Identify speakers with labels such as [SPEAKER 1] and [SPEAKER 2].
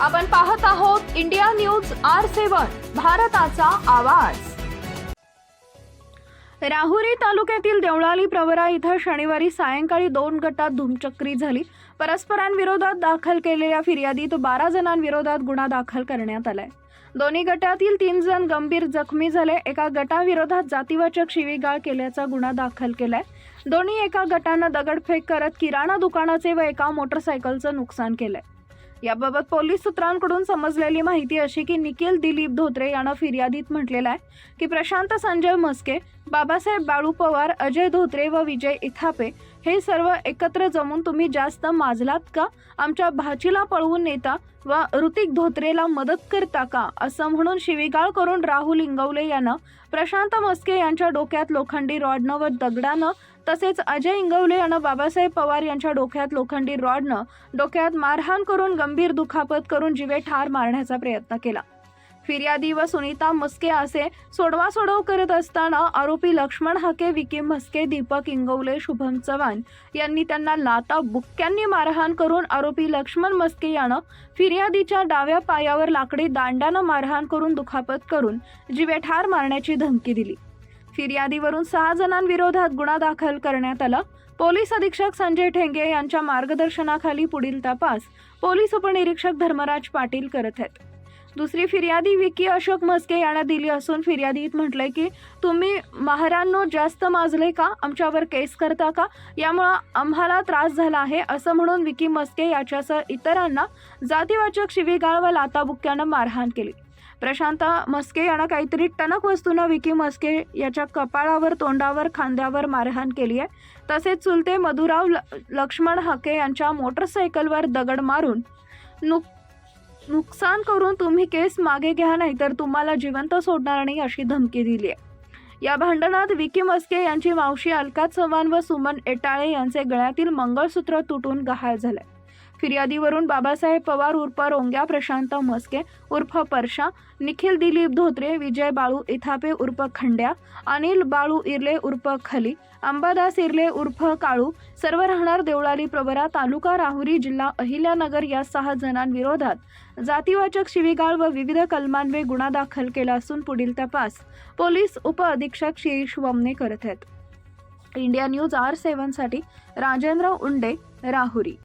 [SPEAKER 1] आपण पाहत आहोत इंडिया न्यूज आर सेवन भारताचा आवाज. राहुरी तालुक्यातील देवळाली प्रवरा इथं शनिवारी सायंकाळी दोन गटात धुमचक्री झाली. परस्परांविरोधात दाखल केलेल्या फिर्यादीत बारा जणांविरोधात गुन्हा दाखल करण्यात आलाय. दोन्ही गटातील तीन जण गंभीर जखमी झाले. एका गटाविरोधात जातीवाचक शिवीगाळ केल्याचा गुन्हा दाखल केलाय. दोन्ही एका गटानं दगडफेक करत किराणा दुकानाचे व एका मोटरसायकलचं नुकसान केलंय. याबाबत पोलीस सूत्रांकडून समजलेली माहिती अशी की निखिल दिलीप धोत्रे यानं फिर्यादीत म्हटलेलं आहे की प्रशांत संजय मस्के बाबासाहेब बाळू पवार अजय धोत्रे व विजय इथापे हे सर्व एकत्र जमून तुम्ही जास्त माजलात का? आमच्या भाचीला पळवून नेता व ऋतिक धोत्रेला मदत करता का? असं म्हणून शिवीगाळ करून राहुल इंगवले यानं प्रशांत मस्के यांच्या डोक्यात लोखंडी रॉडनं व दगडानं तसेच अजय इंगवले यानं बाबासाहेब पवार यांच्या डोक्यात लोखंडी रॉडनं डोक्यात मारहाण करून गंभीर दुखापत करून जिवे ठार मारण्याचा प्रयत्न केला. फिर्यादी व सुनीता मस्के असे सोडवा सोडव करत असताना आरोपी लक्ष्मण हाके विकी मस्के दीपक इंगवले शुभम चव्हाण यांनी त्यांना लाता बुक्क्यांनी मारहाण करून आरोपी लक्ष्मण मस्के यानं फिर्यादीच्या डाव्या पायावर लाकडी दांड्यानं मारहाण करून दुखापत करून जिवे ठार मारण्याची धमकी दिली. फिर्यादीवरून सहा जणांविरोधात गुन्हा दाखल करण्यात आला. पोलीस अधीक्षक संजय ठेंगे यांच्या मार्गदर्शनाखाली पुढील तपास पोलीस उपनिरीक्षक धर्मराज पाटील करत आहेत. दुसरी फिर्यादी विकी अशोक मस्के यांना दिली असून फिर्यादीत म्हटलंय की तुम्ही महारांनो जास्त माजले का? आमच्यावर केस करता का? यामुळं आम्हाला त्रास झाला आहे असं म्हणून विकी मस्के याच्यासह इतरांना जातीवाचक शिवीगाळ व लाताबुक्क्यानं मारहाण केली. प्रशांत मस्के यानं काहीतरी टणक वस्तूनं विकी मस्के याच्या कपाळावर तोंडावर खांद्यावर मारहाण केली आहे. तसेच चुलते मधुराव ल- लक्ष्मण हके यांच्या मोटरसायकलवर दगड मारून नुक नुकसान करून तुम्ही केस मागे घ्या नाही तर तुम्हाला जिवंत सोडणार नाही अशी धमकी दिली आहे. या भांडणात विकी मस्के यांची मावशी अलका चव्हाण व सुमन एटाळे यांचे गळ्यातील मंगळसूत्र तुटून गहाळ झाले. फिर्यादीवरून बाबासाहेब पवार उर्फ रोंग्या प्रशांत मस्के उर्फ परशा निखिल दिलीप धोत्रे विजय बाळू इथापे उर्फ खंड्या अनिल बाळू इर्ले उर्फ खली अंबादास इर्ले उर्फ काळू सर्व राहणार देवळाली प्रवरा तालुका राहुरी जिल्हा अहिल्यानगर या सहा जणांविरोधात जातीवाचक शिवीगाळ व विविध कलमांवे गुन्हा दाखल केला असून पुढील तपास पोलीस उपअधीक्षक शिरीष वमने करत आहेत. इंडिया न्यूज आर सेव्हनसाठी राजेंद्र उंडे राहुरी.